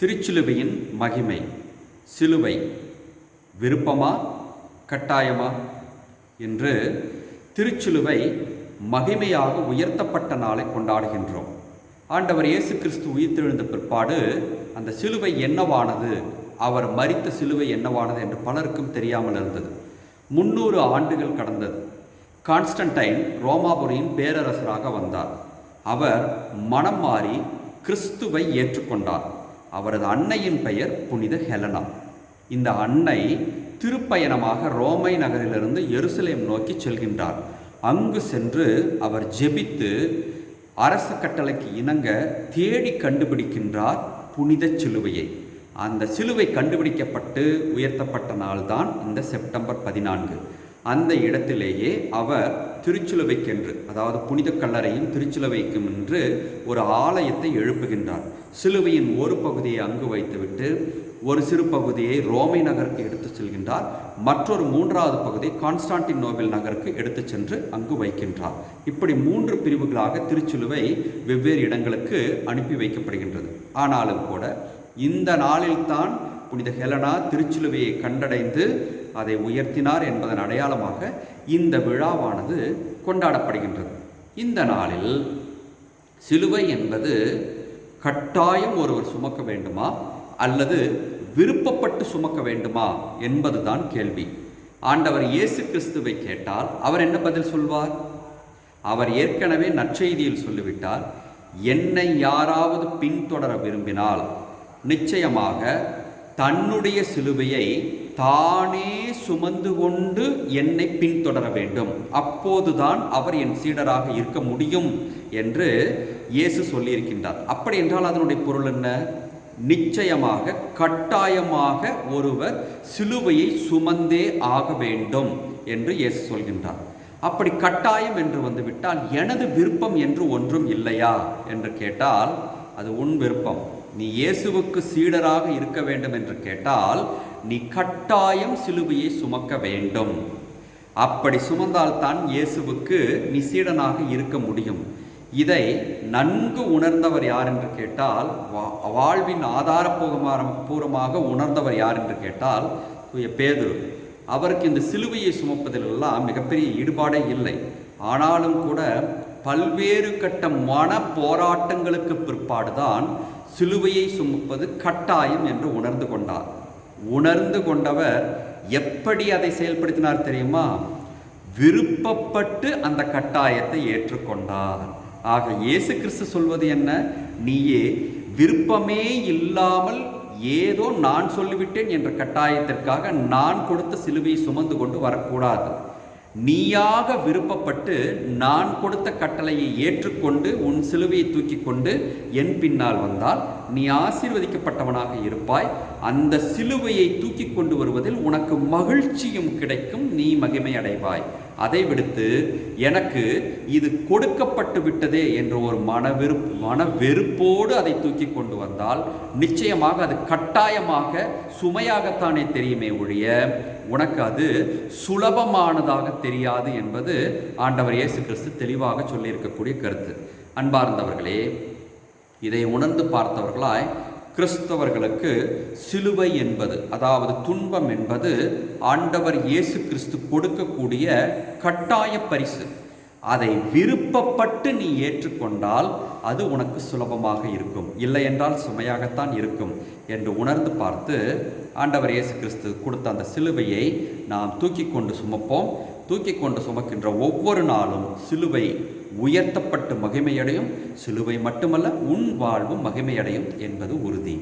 திருச்சிலுவையின் மகிமை. சிலுவை. விருப்பமா? கட்டாயமா? என்று திருச்சிலுவை மகிமையாக உயர்த்தப்பட்ட நாளை கொண்டாடுகின்றோம். ஆண்டவர் இயேசு கிறிஸ்து உயிர்த்தெழுந்த பிற்பாடு அந்த சிலுவை என்னவானது? அவர் மறித்த சிலுவை என்னவானது என்று பலருக்கும் தெரியாமல் இருந்தது. முன்னூறு ஆண்டுகள் கடந்தது. கான்ஸ்டன்டைன் ரோமாபுரியின் பேரரசராக வந்தார். அவர் மனம் மாறி கிறிஸ்துவை ஏற்றுக்கொண்டார். அவரது அன்னையின் பெயர் புனித ஹெலனா. இந்த அன்னை திருப்பயணமாக ரோமை நகரிலிருந்து எருசலேம் நோக்கி செல்கின்றார். அங்கு சென்று அவர் ஜெபித்து அரச கட்டளைக்கு இணங்க தேடி கண்டுபிடிக்கின்றார் புனித சிலுவையை. அந்த சிலுவை கண்டுபிடிக்கப்பட்டு உயர்த்தப்பட்ட நாள்தான் இந்த செப்டம்பர் பதினான்கு. அந்த இடத்திலேயே அவர் திருச்சிலுவைக்கென்று அதாவது புனித கல்லறையும் திருச்சிலுவைக்கும் என்று ஒரு ஆலயத்தை எழுப்புகின்றார். சிலுவையின் ஒரு பகுதியை அங்கு வைத்துவிட்டு ஒரு சிறு பகுதியை ரோமை நகருக்கு எடுத்து செல்கின்றார். மற்றொரு மூன்றாவது பகுதி கான்ஸ்டான்டின் நோபல் நகருக்கு எடுத்துச் சென்று அங்கு வைக்கின்றார். இப்படி மூன்று பிரிவுகளாக திருச்சிலுவை வெவ்வேறு இடங்களுக்கு அனுப்பி வைக்கப்படுகின்றது. ஆனாலும் கூட இந்த நாளில்தான் புனித ஹெலனா திருச்சிலுவையை கண்டடைந்து அதை உயர்த்தினார் என்பதன் அடையாளமாக இந்த விழாவானது கொண்டாடப்படுகின்றது. இந்த நாளில் சிலுவை என்பது கட்டாயம் ஒருவர் சுமக்க வேண்டுமா? அல்லது விருப்பப்பட்டு சுமக்க வேண்டுமா? என்பதுதான் கேள்வி. ஆண்டவர் இயேசு கிறிஸ்துவை கேட்டால் அவர் என்ன பதில் சொல்வார்? அவர் ஏற்கனவே நற்செய்தியில் சொல்லிவிட்டார் என்னை யாராவது பின்தொடர விரும்பினால் நிச்சயமாக தன்னுடைய சிலுவையை தானே சுமந்து கொண்டு என்னை பின்தொடர வேண்டும். அப்போதுதான் அவர் என் சீடராக இருக்க முடியும் என்று இயேசு சொல்லியிருக்கின்றார். அப்படி என்றால் அதனுடைய பொருள் என்ன? நிச்சயமாக கட்டாயமாக ஒருவர் சிலுவையை சுமந்தே ஆக வேண்டும் என்று இயேசு சொல்கின்றார். அப்படி கட்டாயம் என்று வந்துவிட்டால் எனது விருப்பம் என்று ஒன்றும் இல்லையா? என்று கேட்டால் அது உன் விருப்பம். நீ இயேசுவுக்கு சீடராக இருக்க வேண்டும் என்று கேட்டால் நீ கட்டாயம் சிலுவையை சுமக்க வேண்டும். அப்படி சுமந்தால்தான் இயேசுவுக்கு நீ சீடனாக இருக்க முடியும். இதை நன்கு உணர்ந்தவர் யார் என்று கேட்டால் வாழ்வின் ஆதாரபூர்வமாக பூர்வமாக உணர்ந்தவர் யார் என்று கேட்டால் தூய பேதுரு அவருக்கு இந்த சிலுவையை சுமப்பதிலெல்லாம் மிகப்பெரிய ஈடுபாடே இல்லை. ஆனாலும் கூட பல்வேறு கட்ட மன போராட்டங்களுக்கு பிற்பாடுதான் சிலுவையை சுமப்பது கட்டாயம் என்று உணர்ந்து கொண்டார். உணர்ந்து கொண்டவர் எப்படி அதை செயல்படுத்தினார் தெரியுமா? விருப்பப்பட்டு அந்த கட்டாயத்தை ஏற்றுக்கொண்டார். ஆக இயேசு கிறிஸ்து சொல்வது என்ன? நீயே விருப்பமே இல்லாமல் ஏதோ நான் சொல்லிவிட்டேன் என்ற கட்டாயத்திற்காக நான் கொடுத்த சிலுவையை சுமந்து கொண்டு வரக்கூடாது. நீயாக விருப்பப்பட்டு நான் கொடுத்த கட்டளையை ஏற்றுக்கொண்டு உன் சிலுவையை தூக்கி கொண்டு என் பின்னால் வந்தால் நீ ஆசீர்வதிக்கப்பட்டவனாக இருப்பாய். அந்த சிலுவையை தூக்கி கொண்டு வருவதில் உனக்கு மகிழ்ச்சியும் கிடைக்கும் நீ மகிமை அடைவாய். அதை விடுத்து எனக்கு இது கொடுக்கப்பட்டு விட்டதே என்ற ஒரு மன வெறுப்பு மன வெறுப்போடு அதை தூக்கி கொண்டு வந்தால் நிச்சயமாக அது கட்டாயமாக சுமையாகத்தானே தெரியுமே ஒழிய உனக்கு அது சுலபமானதாக தெரியாது என்பது ஆண்டவர் இயேசு கிறிஸ்து தெளிவாக சொல்லியிருக்கக்கூடிய கருத்து. அன்பார்ந்தவர்களே இதை உணர்ந்து பார்த்தவர்களாய் கிறிஸ்தவர்களுக்கு சிலுவை என்பது அதாவது துன்பம் என்பது ஆண்டவர் இயேசு கிறிஸ்து கொடுக்கக்கூடிய கட்டாய பரிசு. அதை விருப்பப்பட்டு நீ ஏற்றுக்கொண்டால் அது உனக்கு சுலபமாக இருக்கும். இல்லை என்றால் சுமையாகத்தான் இருக்கும் என்று உணர்ந்து பார்த்து ஆண்டவர் இயேசு கிறிஸ்து கொடுத்த அந்த சிலுவையை நாம் தூக்கி கொண்டு சுமப்போம். தூக்கி கொண்டு சுமக்கின்ற ஒவ்வொரு நாளும் சிலுவை உயர்த்தப்பட்டு மகிமையடையும். சிலுவை மட்டுமல்ல உன் வாழ்வும் மகிமையடையும் என்பது உறுதி.